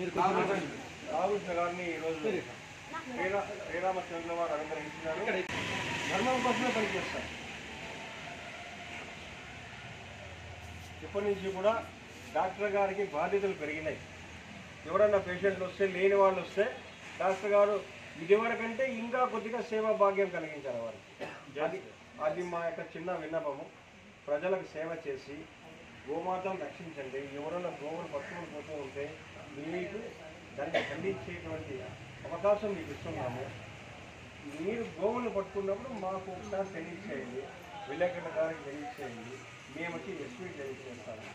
రామకృష్ణ గారిని ఈరోజు వారు అలంకరించినారు ధర్మం కోసమే పనిచేస్తారు. ఇప్పటి నుంచి కూడా డాక్టర్ గారికి బాధ్యతలు పెరిగినాయి. ఎవరన్నా పేషెంట్లు వస్తే లేని వాళ్ళు వస్తే డాక్టర్ గారు ఇదివరకంటే ఇంకా కొద్దిగా సేవా భాగ్యం కలిగించారు వారికి. అది అది మా యొక్క చిన్న విన్నపము. ప్రజలకు సేవ చేసి గోమాతను రక్షించండి. ఎవరైనా గోవులు పట్టుకుని పోతూ ఉంటే మీకు దాన్ని ఖండించేటువంటి అవకాశం మీకు ఇస్తున్నాము. మీరు గోవులు పట్టుకున్నప్పుడు మాకు ఒకసారి తెలియచేయండి. విలేకరుల గారికి తెలియచేయండి. మేము వచ్చి ఎస్పీ తెలియజేస్తాము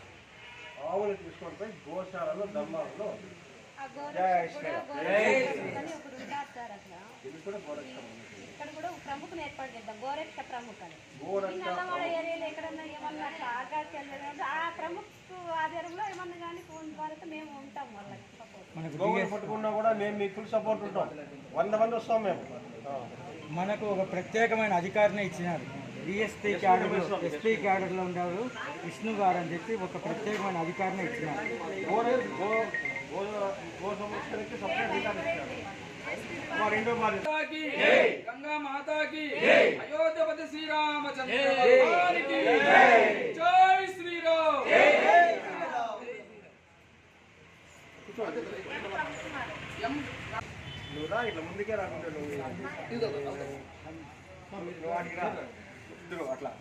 ఆవులు తీసుకొని పోయి గోశాలలో చేద్దాం. గోరక్ష ప్రముఖ ఎక్కడన్నా ఏమన్నా ఆగాకి వెళ్ళడం ఆ ప్రముఖ ఆధారంలో ఏమన్నా కానీ ఫోన్ ద్వారా మేము ఉంటాం వాళ్ళకి సపోర్ట్ గోవులు పట్టుకున్నా కూడా మేము మీకు ఫుల్ సపోర్ట్ ఉంటాం. వంద మంది వస్తాం మేము. ఆ. మనకు ఒక ప్రత్యేకమైన అధికారిని ఇచ్చినారు. డిఎస్పీ క్యాడర్ ఎస్పీ క్యాడర్లో ఉన్నారు విష్ణు గారు అని చెప్పి ఒక ప్రత్యేకమైన అధికారిని ఇచ్చినారు. గోరే గో గో గో నువ్వు రా ఇట్లా ముందుకే రాకుండా నువ్వు నువ్వు వాటికి రా ఇద్దరు అట్లా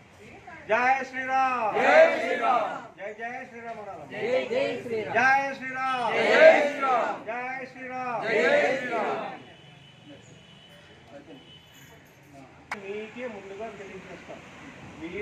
జై శ్రీరామ్. జై శ్రీరామ్ జై జై శ్రీరామ్. అనాలి. జై శ్రీరామ్. జై శ్రీరామ్. జై శ్రీరామ్. జై శ్రీరామ్. మీకే ముందుగా తెలియజేస్తాం.